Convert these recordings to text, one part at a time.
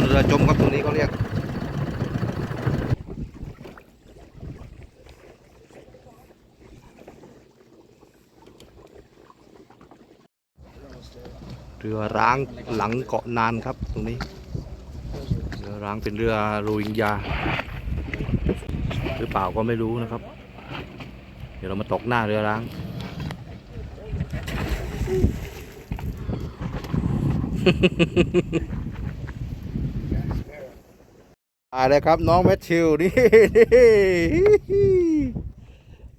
นเรือจมครับตรงนี้เขาเรียกเรือร้างหลังเกาะนานครับตรงนี้ เรือร้างเป็นเรือโรฮิงญาหรือเปล่าก็ไม่รู้นะครับ เดี๋ยวเรามาตกหน้าเรือร้างมาเลยครับ น้องแมทธิวนี่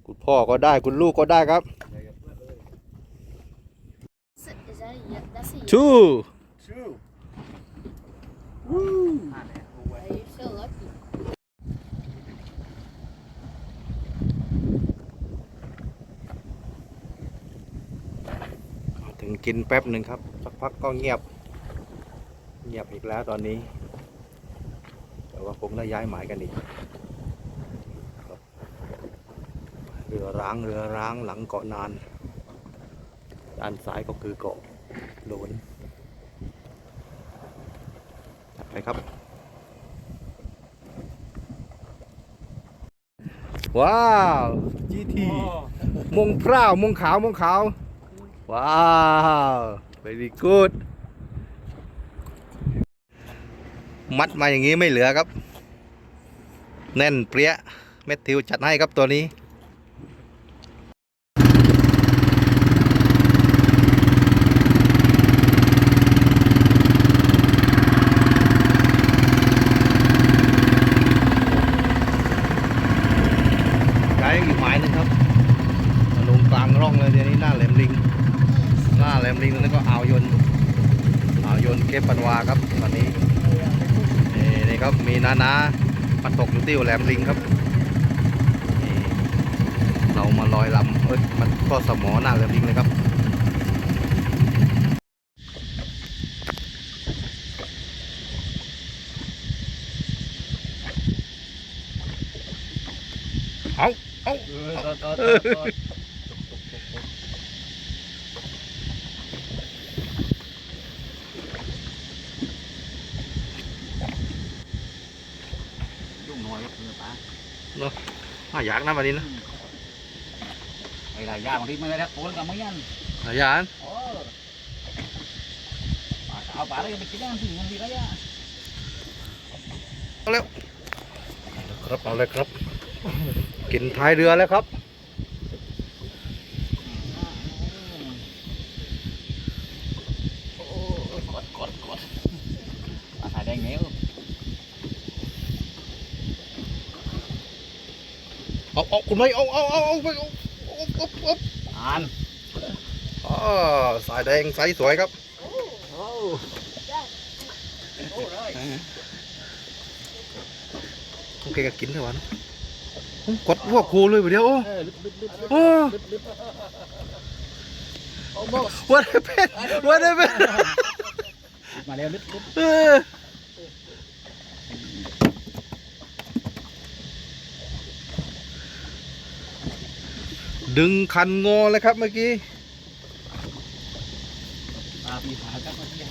คุณพ่อก็ได้คุณลูกก็ได้ครับ Is that a ye- that's a ye- two Two. You're so lucky. ถึงกินแป๊บหนึ่งครับ สักพักก็เงียบ เงียบอีกแล้วตอนนี้ แต่ว่าคงได้ย้ายหมายกันอีกครับเรือร้างเรือร้างหลังเกาะนาน ด้านซ้ายก็คือเกาะโลนจัดไปครับ ว้าว GT มงพร้าวมงขาวมงขาว ว้าว very good มัดมาอย่างนี้ไม่เหลือครับ แน่นเปรี้ยเม็ดทิวจัดให้ครับตัวนี้ไกด์อีกหมายหนึงครับลงกลางร่องเลยเดี๋ยวนี้หน้าแหลมลิงหน้าแหลมลิงตรงนี้ก็อ่าวยนอ่าวยนเคปปันวาครับตอนนี้ นี่ครับมีนานามาตกอยู่ที่แหลมลิงครับนี่เรามาลอยลำเอ้ยมันก็สมอหน้าแหลมลิงเลยครับเอาเอาาอยากนะวันนี้นะไอ้หลายอย่างบางทีไม่ได้โอนกับไม่ยันหายานโอ้ปลาเอาปลาอะไรไปกินกันถึงบางทีก็ยาเอาเร็วครับเอาเลยครับ กินท้ายเรือแล้วครับ กดกดกดปลาสายแดงเหนียว เอาเอาคุณไม่เอาเอาเอาเอาไปเอาเอาเอาเอาอ่านอ๋อสายแดงไซส์สวยครับโอ้โอ้เลยโอเคก็กินเถอะวะเนอะผมกดพวกครูเลยไปเดียวโอ้เออลึกลึกลึกลึกโอ้ลึกลึกโอ้โหว่าได้เป็นว่าได้เป็นมาแล้วลึกลึก เออ ดึงคันงอเลยครับเมื่อกี้ปลาปีผาครับเมื่อกี้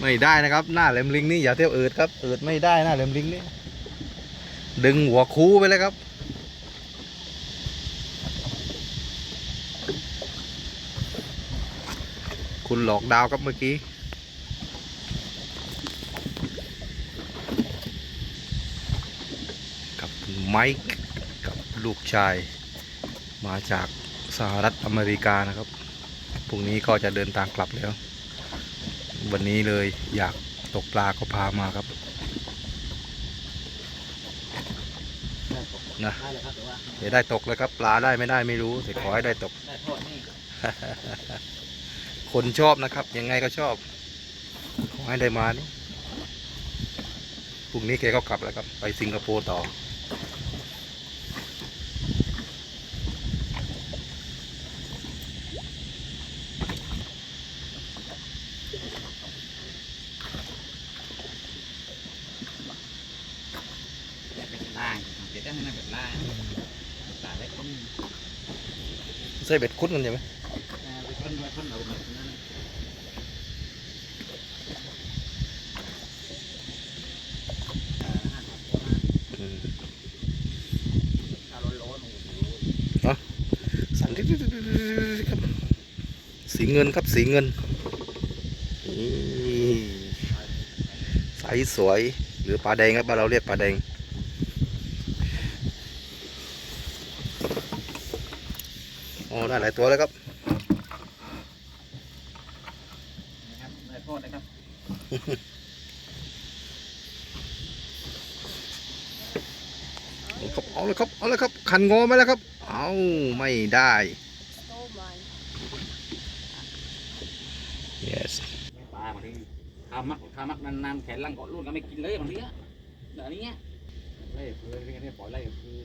ไม่ได้นะครับ หน้าแหลมลิงนี่อย่าเที่ยวเอิดครับเอิดไม่ได้หน้าแหลมลิงนี่ดึงหัวคูไปเลยครับคุณหลอกดาวครับเมื่อกี้ กับไมค์กับลูกชาย มาจากสหรัฐอเมริกานะครับ พรุ่งนี้ก็จะเดินทางกลับแล้ว วันนี้เลยอยากตกปลาก็พามาครับนะเดี๋ยวได้ตกแล้วครับ ปลาได้ไม่ได้ไม่รู้แต่ขอให้ได้ตก คนชอบนะครับ ยังไงก็ชอบ ขอให้ได้มานี่พรุ่งนี้แกก็กลับแล้วครับ ไปสิงคโปร์ต่อ เป็นล่างเดี๋ยวได้ให้มันเป็นล่างตาเล็กก็มี ใส่เบ็ดคุดกันใช่ไหมไปคนไปคนเราแบบนั้นอืมถ้าร้อนๆโอ้โหสั่นดิ๊ดดิ๊ดดิ๊ดดิ๊ดครับสีเงินครับสีเงินนี่ใสสวยหรือปลาแดงครับบ้านเราเรียกปลาแดง อ้ได้หลายตัวแล้วครับนะครับได้โทษนะครับเอาเลยครับ เอาเลยครับ คันงอไหมแล้วครับ เอาไม่ได้ Stole mine. yes ปลาบางทีทำมักทำมักนานๆแขนลังเกาะรุ่นก็ไม่กินเลยบางทีอะเดี๋ยวนี้เงี้ยไล่คือเรียกปล่อยไล่คือ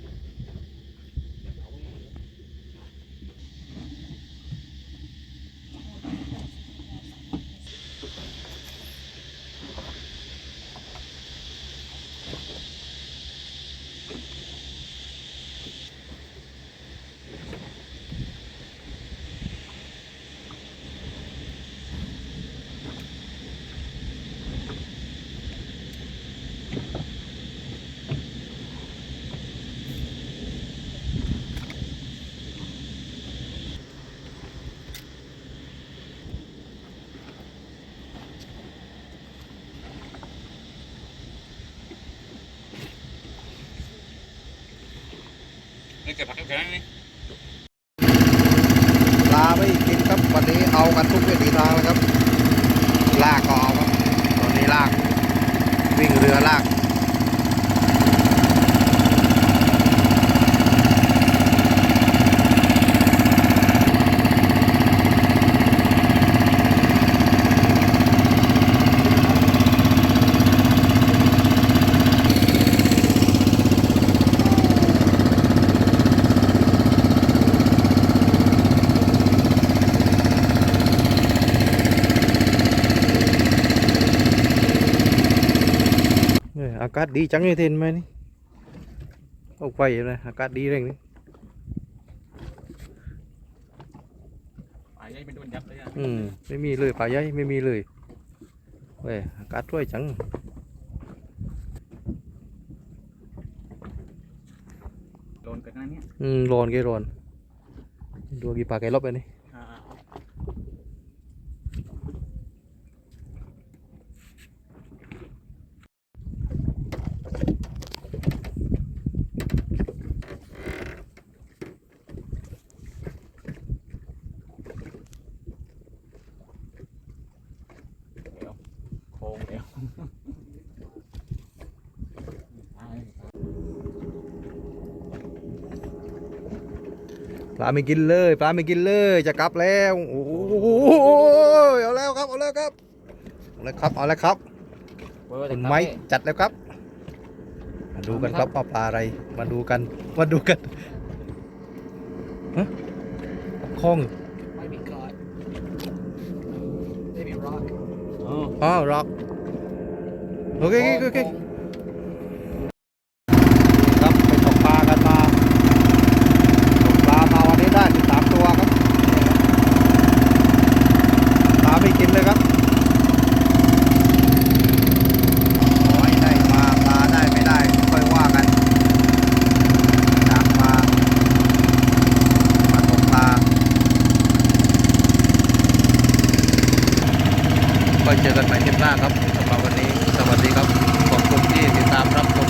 นี่เก็บผักแข็งนี่ปลาไม่กินครับวันนี้เอากันทุกวิถีทางแล้วครับ ลากก็เอาครับตอนนี้ลาก วิ่งเรือลากากาศดีจังเลยเทนไหมนี่ออกไปเลยอากาศดีเร่งนี่ปลาใหญ่เป็นโดนยับเลยอะอืมไม่มีเลยปลาใหญ่ไม่มีเลยเว้ยอากาศสวยจังโดนเกิดขนาดเนี้ยอืมร้อนแกร้อนดูกี่ปลาแกลบไปนี่ อ่า เดี๋ยวโค้ง เดี๋ยวปลาไม่กินเลยปลาไม่กินเลยจะกลับแล้วโอ้โหเอาแล้วครับเอาแล้วครับเอาแล้วครับเอาแล้วครับคุณไม้จัดแล้วครับ มาดูกันครับว่าปลาอะไร มาดูกันมาดูกันฮะคล้องไม่มีกรอดไม่มีรอดอ๋ออ๋อร็อก โอเคโอเคโอเคครับไปตกปลากันมาตกปลามาวันนี้ได้ถึงสามตัวครับปลาไม่กินเลยครับขอให้ได้มาปลาได้ไม่ได้ค่อยว่ากันอยากมามาตกปลาก็เจอกันใหม่คลิปหน้าครับสำหรับวันนี้ วัสดีครับขอบคุณที่ติดตามรับชม